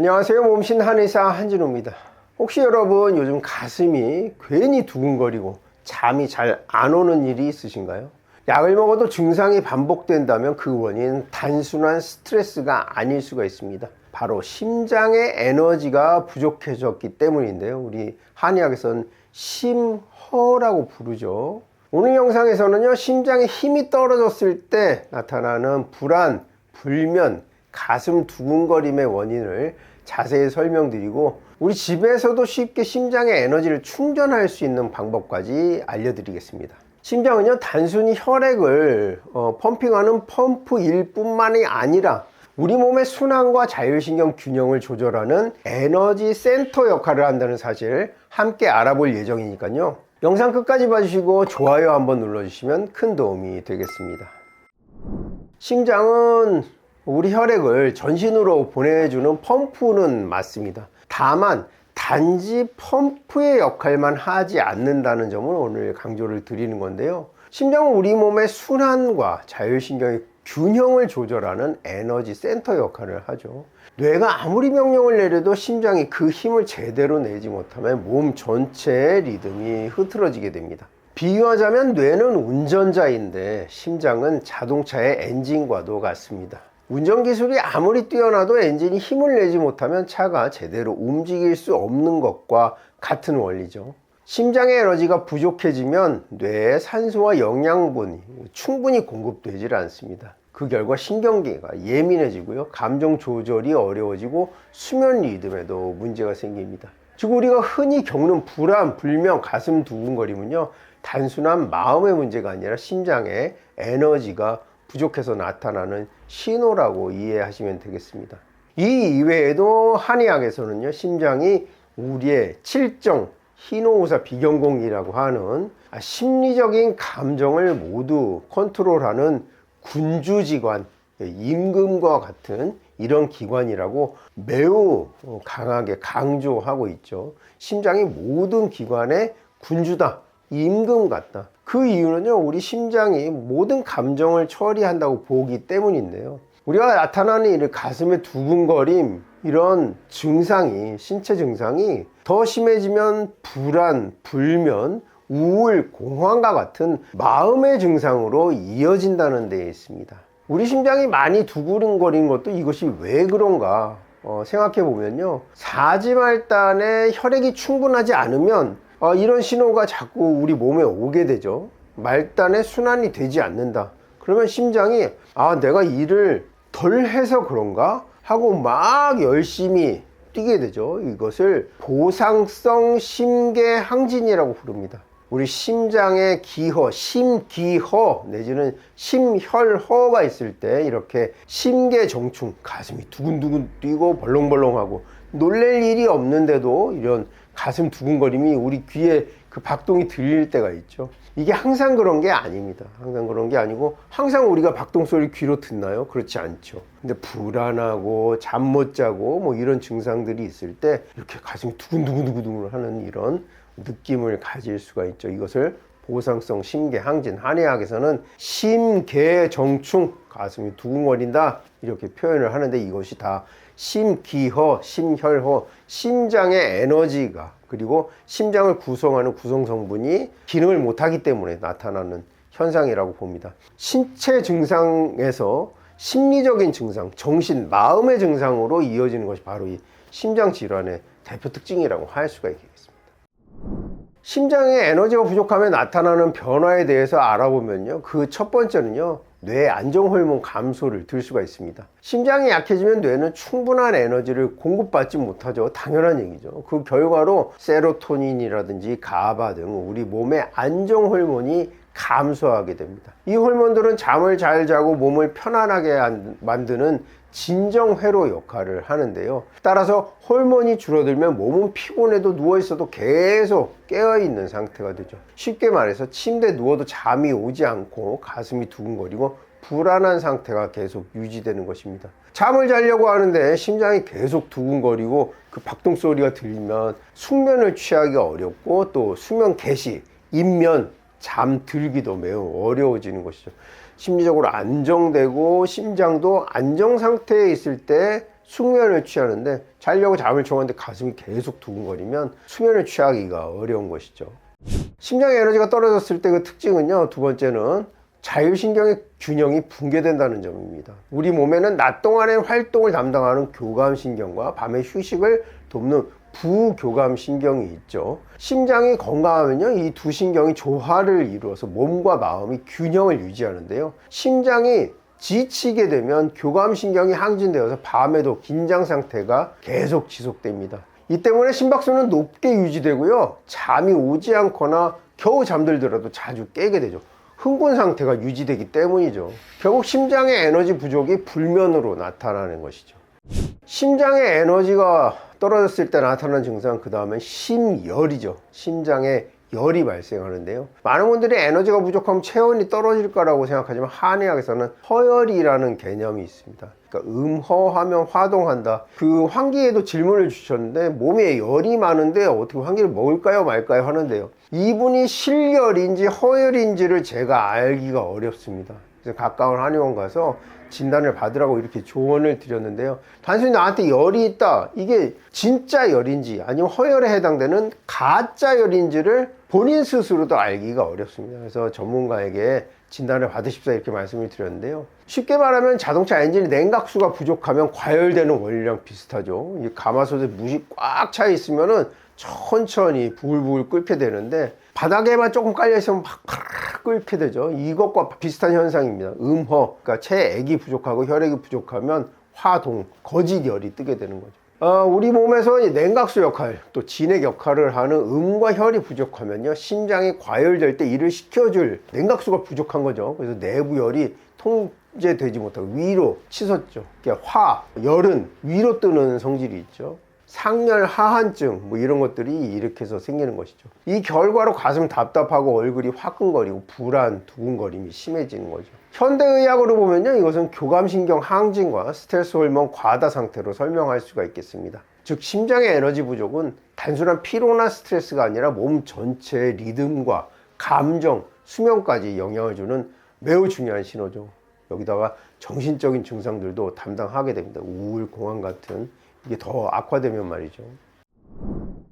안녕하세요. 몸신 한의사 한진호입니다. 혹시 여러분 요즘 가슴이 괜히 두근거리고 잠이 잘 안 오는 일이 있으신가요? 약을 먹어도 증상이 반복된다면 그 원인은 단순한 스트레스가 아닐 수가 있습니다. 바로 심장의 에너지가 부족해졌기 때문인데요. 우리 한의학에서는 심허라고 부르죠. 오늘 영상에서는요, 심장에 힘이 떨어졌을 때 나타나는 불안, 불면, 가슴 두근거림의 원인을 자세히 설명드리고, 우리 집에서도 쉽게 심장의 에너지를 충전할 수 있는 방법까지 알려드리겠습니다. 심장은요, 단순히 혈액을 어, 펌핑하는 펌프일 뿐만이 아니라 우리 몸의 순환과 자율신경 균형을 조절하는 에너지 센터 역할을 한다는 사실 함께 알아볼 예정이니까요. 영상 끝까지 봐주시고 좋아요 한번 눌러주시면 큰 도움이 되겠습니다. 심장은 우리 혈액을 전신으로 보내주는 펌프는 맞습니다. 다만 단지 펌프의 역할만 하지 않는다는 점을 오늘 강조를 드리는 건데요. 심장은 우리 몸의 순환과 자율신경의 균형을 조절하는 에너지 센터 역할을 하죠. 뇌가 아무리 명령을 내려도 심장이 그 힘을 제대로 내지 못하면 몸 전체의 리듬이 흐트러지게 됩니다. 비유하자면 뇌는 운전자인데 심장은 자동차의 엔진과도 같습니다. 운전 기술이 아무리 뛰어나도 엔진이 힘을 내지 못하면 차가 제대로 움직일 수 없는 것과 같은 원리죠. 심장의 에너지가 부족해지면 뇌에 산소와 영양분이 충분히 공급되질 않습니다. 그 결과 신경계가 예민해지고요. 감정 조절이 어려워지고 수면 리듬에도 문제가 생깁니다. 즉 우리가 흔히 겪는 불안, 불면, 가슴 두근거림은요. 단순한 마음의 문제가 아니라 심장의 에너지가 부족해서 나타나는 신호라고 이해하시면 되겠습니다. 이 이외에도 한의학에서는요. 심장이 우리의 칠정, 희노우사 비경공이라고 하는 심리적인 감정을 모두 컨트롤하는 군주지관, 임금과 같은 이런 기관이라고 매우 강하게 강조하고 있죠. 심장이 모든 기관의 군주다, 임금 같다. 그 이유는요, 우리 심장이 모든 감정을 처리한다고 보기 때문인데요. 우리가 나타나는 이 가슴의 두근거림, 이런 증상이, 신체 증상이 더 심해지면 불안, 불면, 우울, 공황과 같은 마음의 증상으로 이어진다는 데 있습니다. 우리 심장이 많이 두근거리는 것도 이것이 왜 그런가 어, 생각해 보면요. 사지말단에 혈액이 충분하지 않으면 어, 이런 신호가 자꾸 우리 몸에 오게 되죠. 말단에 순환이 되지 않는다. 그러면 심장이 아 내가 일을 덜 해서 그런가 하고 막 열심히 뛰게 되죠. 이것을 보상성 심계항진이라고 부릅니다. 우리 심장의 기허, 심기허 내지는 심혈허가 있을 때 이렇게 심계정충, 가슴이 두근두근 뛰고 벌렁벌렁하고 놀랄 일이 없는데도 이런 가슴 두근거림이 우리 귀에 그 박동이 들릴 때가 있죠. 이게 항상 그런 게 아닙니다. 항상 그런 게 아니고 항상 우리가 박동 소리 귀로 듣나요? 그렇지 않죠. 근데 불안하고 잠 못 자고 뭐 이런 증상들이 있을 때 이렇게 가슴이 두근두근두근 하는 이런 느낌을 가질 수가 있죠. 이것을 보상성 심계 항진 한의학에서는 심계 정충 가슴이 두근거린다 이렇게 표현을 하는데 이것이 다 심기허, 심혈허, 심장의 에너지가 그리고 심장을 구성하는 구성 성분이 기능을 못하기 때문에 나타나는 현상이라고 봅니다. 신체 증상에서 심리적인 증상, 정신, 마음의 증상으로 이어지는 것이 바로 이 심장 질환의 대표 특징이라고 할 수가 있겠습니다. 심장의 에너지가 부족하면 나타나는 변화에 대해서 알아보면요. 그 첫 번째는요. 뇌 안정 호르몬 감소를 들 수가 있습니다. 심장이 약해지면 뇌는 충분한 에너지를 공급받지 못하죠. 당연한 얘기죠. 그 결과로 세로토닌이라든지 가바 등 우리 몸의 안정 호르몬이 감소하게 됩니다. 이 호르몬들은 잠을 잘 자고 몸을 편안하게 만드는 진정회로 역할을 하는데요. 따라서 호르몬이 줄어들면 몸은 피곤해도 누워있어도 계속 깨어있는 상태가 되죠. 쉽게 말해서 침대에 누워도 잠이 오지 않고 가슴이 두근거리고 불안한 상태가 계속 유지되는 것입니다. 잠을 자려고 하는데 심장이 계속 두근거리고 그 박동 소리가 들리면 숙면을 취하기 어렵고 또 수면 개시, 입면, 잠들기도 매우 어려워지는 것이죠. 심리적으로 안정되고 심장도 안정 상태에 있을 때 숙면을 취하는데 자려고 잠을 청하는데 가슴이 계속 두근거리면 수면을 취하기가 어려운 것이죠. 심장의 에너지가 떨어졌을 때 그 특징은요. 두 번째는 자율신경의 균형이 붕괴된다는 점입니다. 우리 몸에는 낮 동안의 활동을 담당하는 교감신경과 밤의 휴식을 돕는 부교감 신경이 있죠. 심장이 건강하면요, 이 두 신경이 조화를 이루어서 몸과 마음이 균형을 유지하는데요. 심장이 지치게 되면 교감 신경이 항진되어서 밤에도 긴장 상태가 계속 지속됩니다. 이 때문에 심박수는 높게 유지되고요. 잠이 오지 않거나 겨우 잠들더라도 자주 깨게 되죠. 흥분 상태가 유지되기 때문이죠. 결국 심장의 에너지 부족이 불면으로 나타나는 것이죠. 심장의 에너지가 떨어졌을 때 나타나는 증상 그 다음에 심열이죠. 심장에 열이 발생하는데요. 많은 분들이 에너지가 부족하면 체온이 떨어질 거라고 생각하지만 한의학에서는 허열이라는 개념이 있습니다. 그러니까 음허하면 화동한다. 그 환기에도 질문을 주셨는데 몸에 열이 많은데 어떻게 환기를 먹을까요 말까요 하는데요. 이분이 실열인지 허열인지를 제가 알기가 어렵습니다. 가까운 한의원 가서 진단을 받으라고 이렇게 조언을 드렸는데요. 단순히 나한테 열이 있다. 이게 진짜 열인지 아니면 허열에 해당되는 가짜 열인지를 본인 스스로도 알기가 어렵습니다. 그래서 전문가에게 진단을 받으십사 이렇게 말씀을 드렸는데요. 쉽게 말하면 자동차 엔진이 냉각수가 부족하면 과열되는 원리랑 비슷하죠. 이 가마솥에 물이 꽉 차 있으면은 천천히 부글부글 끓게 되는데 바닥에만 조금 깔려 있으면 막 끓게 되죠. 이것과 비슷한 현상입니다. 음허, 그러니까 체액이 부족하고 혈액이 부족하면 화동, 거짓열이 뜨게 되는 거죠. 어, 우리 몸에서 이 냉각수 역할, 또 진액 역할을 하는 음과 혈이 부족하면요, 심장이 과열될 때 일을 시켜줄 냉각수가 부족한 거죠. 그래서 내부열이 통제되지 못하고 위로 치솟죠. 그러니까 화, 열은 위로 뜨는 성질이 있죠. 상열 하한증 뭐 이런 것들이 일으켜서 생기는 것이죠. 이 결과로 가슴 답답하고 얼굴이 화끈거리고 불안, 두근거림이 심해지는 거죠. 현대의학으로 보면요, 이것은 교감신경 항진과 스트레스 호르몬 과다 상태로 설명할 수가 있겠습니다. 즉 심장의 에너지 부족은 단순한 피로나 스트레스가 아니라 몸 전체의 리듬과 감정, 수면까지 영향을 주는 매우 중요한 신호죠. 여기다가 정신적인 증상들도 담당하게 됩니다. 우울, 공황 같은 이게 더 악화되면 말이죠.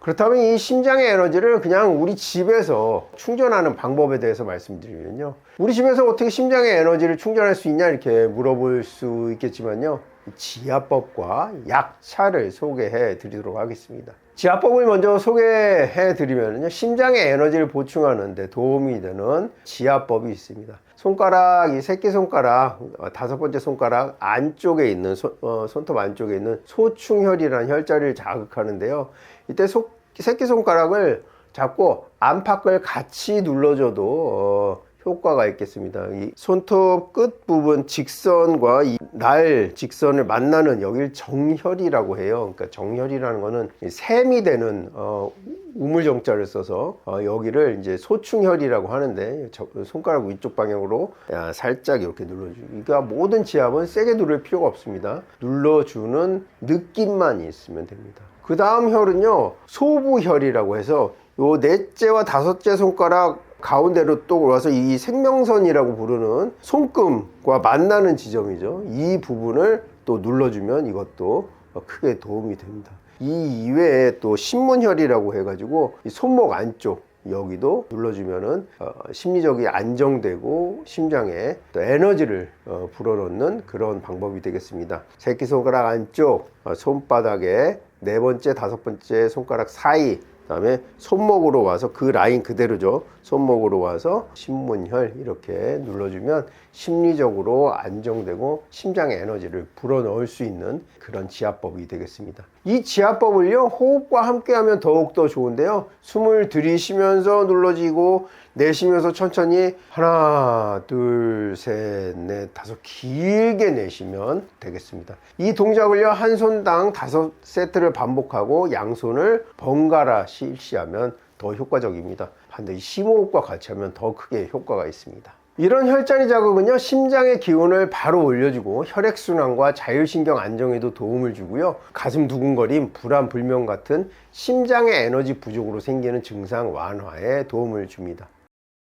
그렇다면 이 심장의 에너지를 그냥 우리 집에서 충전하는 방법에 대해서 말씀드리면요. 우리 집에서 어떻게 심장의 에너지를 충전할 수 있냐 이렇게 물어볼 수 있겠지만요. 지압법과 약차를 소개해 드리도록 하겠습니다. 지압법을 먼저 소개해 드리면요. 심장의 에너지를 보충하는 데 도움이 되는 지압법이 있습니다. 손가락, 이 새끼손가락, 어, 다섯 번째 손가락 안쪽에 있는, 손, 어, 손톱 안쪽에 있는 소충혈이라는 혈자리를 자극하는데요. 이때 소, 새끼손가락을 잡고 안팎을 같이 눌러줘도 어, 효과가 있겠습니다. 이 손톱 끝 부분 직선과 이 날 직선을 만나는 여길 정혈이라고 해요. 그러니까 정혈이라는 거는 샘이 되는 어, 우물정자를 써서 어, 여기를 이제 소충혈이라고 하는데 저, 손가락 위쪽 방향으로 야, 살짝 이렇게 눌러주. 그러니까 모든 지압은 세게 누를 필요가 없습니다. 눌러주는 느낌만 있으면 됩니다. 그 다음 혈은요 소부혈이라고 해서 요 넷째와 다섯째 손가락 가운데로 또 와서 이 생명선이라고 부르는 손금과 만나는 지점이죠. 이 부분을 또 눌러주면 이것도 크게 도움이 됩니다. 이 이외에 또 신문혈이라고 해가지고 이 손목 안쪽 여기도 눌러주면은 어, 심리적이 안정되고 심장에 또 에너지를 어, 불어넣는 그런 방법이 되겠습니다. 새끼손가락 안쪽 어, 손바닥에 네 번째, 다섯 번째 손가락 사이 그 다음에 손목으로 와서 그 라인 그대로죠. 손목으로 와서 신문혈 이렇게 눌러주면 심리적으로 안정되고 심장의 에너지를 불어넣을 수 있는 그런 지압법이 되겠습니다. 이 지압법을요 호흡과 함께 하면 더욱더 좋은데요. 숨을 들이쉬면서 눌러지고 내쉬면서 천천히 하나 둘 셋 넷 다섯 길게 내쉬면 되겠습니다. 이 동작을요 한 손당 다섯 세트를 반복하고 양손을 번갈아 실시하면 더 효과적입니다. 반드시 심호흡과 같이 하면 더 크게 효과가 있습니다. 이런 혈자리 자극은요 심장의 기운을 바로 올려주고 혈액순환과 자율신경 안정에도 도움을 주고요 가슴 두근거림, 불안, 불면 같은 심장의 에너지 부족으로 생기는 증상 완화에 도움을 줍니다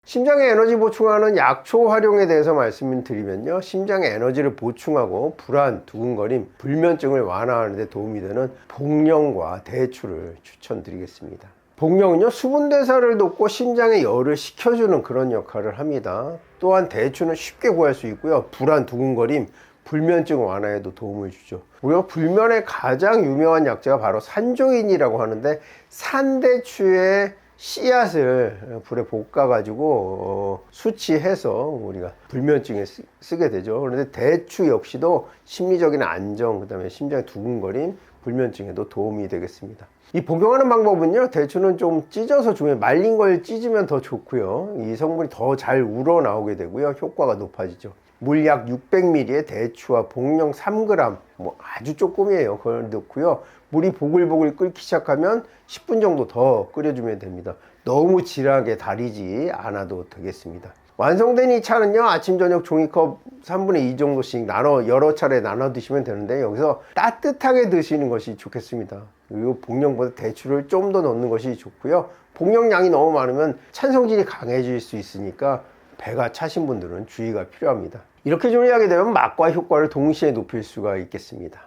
심장에 에너지 보충하는 약초 활용에 대해서 말씀을 드리면요. 심장에 에너지를 보충하고 불안, 두근거림, 불면증을 완화하는 데 도움이 되는 복령과 대추를 추천드리겠습니다. 복령은요, 수분 대사를 돕고 심장의 열을 식혀주는 그런 역할을 합니다. 또한 대추는 쉽게 구할 수 있고요. 불안, 두근거림, 불면증 완화에도 도움을 주죠. 우리가 불면의 가장 유명한 약재가 바로 산조인이라고 하는데 산대추의 씨앗을 불에 볶아 가지고 어, 수치해서 우리가 불면증에 쓰, 쓰게 되죠. 그런데 대추 역시도 심리적인 안정, 그 다음에 심장의 두근거림, 불면증에도 도움이 되겠습니다. 이 복용하는 방법은요, 대추는 좀 찢어서 주면 말린 걸 찢으면 더 좋고요. 이 성분이 더 잘 우러나오게 되고요. 효과가 높아지죠. 물 약 600ml에 대추와 복령 3g, 뭐 아주 조금이에요. 그걸 넣고요. 물이 보글보글 끓기 시작하면 10분 정도 더 끓여주면 됩니다. 너무 진하게 달이지 않아도 되겠습니다. 완성된 이 차는요, 아침, 저녁 종이컵 3분의 2 정도씩 나눠, 여러 차례 나눠 드시면 되는데, 여기서 따뜻하게 드시는 것이 좋겠습니다. 그리고 복령보다 대추를 좀 더 넣는 것이 좋고요. 복령량이 너무 많으면 찬성질이 강해질 수 있으니까 배가 차신 분들은 주의가 필요합니다. 이렇게 조리하게 되면 맛과 효과를 동시에 높일 수가 있겠습니다.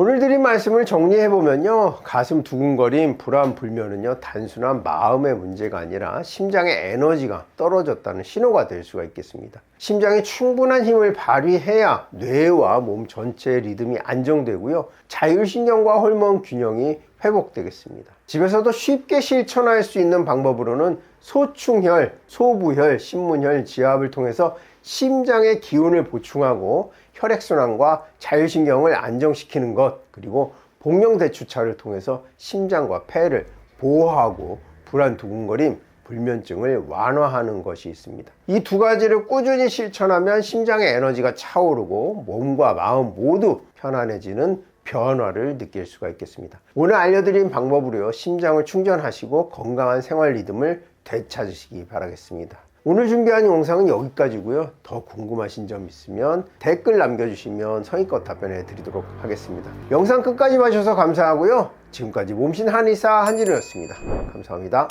오늘 드린 말씀을 정리해보면요. 가슴 두근거림, 불안, 불면은요. 단순한 마음의 문제가 아니라 심장의 에너지가 떨어졌다는 신호가 될 수가 있겠습니다. 심장이 충분한 힘을 발휘해야 뇌와 몸 전체의 리듬이 안정되고요. 자율신경과 호르몬 균형이 회복되겠습니다. 집에서도 쉽게 실천할 수 있는 방법으로는 소충혈, 소부혈, 신문혈, 지압을 통해서 심장의 기운을 보충하고 혈액순환과 자율신경을 안정시키는 것 그리고 복령대추차를 통해서 심장과 폐를 보호하고 불안 두근거림 불면증을 완화하는 것이 있습니다. 이 두 가지를 꾸준히 실천하면 심장의 에너지가 차오르고 몸과 마음 모두 편안해지는 변화를 느낄 수가 있겠습니다. 오늘 알려드린 방법으로요 심장을 충전하시고 건강한 생활 리듬을 되찾으시기 바라겠습니다. 오늘 준비한 영상은 여기까지고요. 더 궁금하신 점 있으면 댓글 남겨주시면 성의껏 답변해 드리도록 하겠습니다. 영상 끝까지 봐주셔서 감사하고요. 지금까지 몸신 한의사 한진우였습니다. 감사합니다.